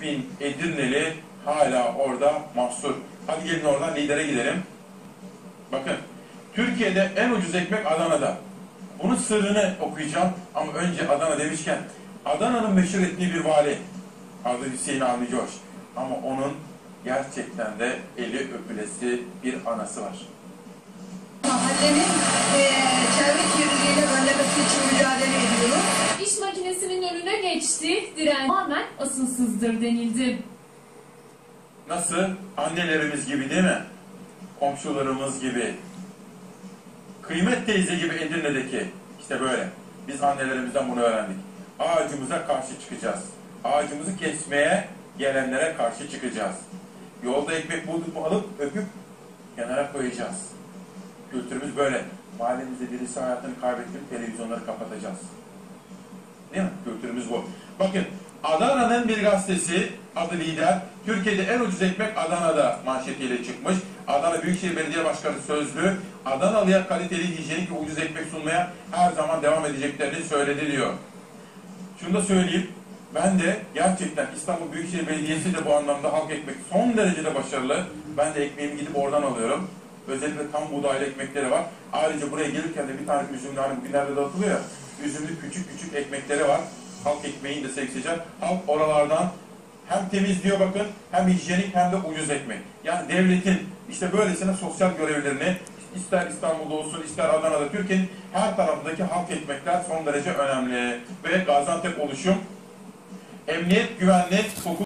bin Edirneli hala orada mahsur. Hadi gelin oradan lidere gidelim. Bakın, Türkiye'de en ucuz ekmek Adana'da. Bunun sırrını okuyacağım ama önce Adana demişken Adana'nın meşhur ettiği bir vali adı Hüseyin Avni Coş. Ama onun gerçekten de eli öpülesi bir anası var. Mahallenin eee geçti, diren tamamen asılsızdır denildi. Nasıl? Annelerimiz gibi değil mi? Komşularımız gibi. Kıymet teyze gibi Edirne'deki. İşte böyle. Biz annelerimizden bunu öğrendik. Ağacımıza karşı çıkacağız. Ağacımızı kesmeye gelenlere karşı çıkacağız. Yolda ekmek bulduk mu alıp öpüp kenara koyacağız. Kültürümüz böyle. Mahallemizde birisi hayatını kaybetti mi televizyonları kapatacağız. Değil mi? Kültürümüz bu. Bakın Adana'nın bir gazetesi adı Lider. Türkiye'de en ucuz ekmek Adana'da manşetiyle çıkmış. Adana Büyükşehir Belediye Başkanı sözlü Adanalı'ya kaliteli, hijyenik ve ucuz ekmek sunmaya her zaman devam edeceklerini söyledi diyor. Şunu da söyleyeyim. Ben de gerçekten İstanbul Büyükşehir Belediyesi de bu anlamda halk ekmek son derecede başarılı. Ben de ekmeğimi gidip oradan alıyorum. Özellikle tam buğdaylı ekmekleri var. Ayrıca buraya gelirken de bir tane üzümlü hani bugünlerde dağıtılıyor ya. Üzümlü küçük küçük ekmekleri var. Halk ekmeğini de seçeceğim. Halk oralardan hem temiz diyor bakın hem hijyenik hem de ucuz ekmek. Yani devletin işte böylesine sosyal görevlerini ister İstanbul'da olsun ister Adana'da Türkiye'nin her tarafındaki halk ekmekler son derece önemli. Ve Gaziantep oluşum emniyet, güvenlik, hukuk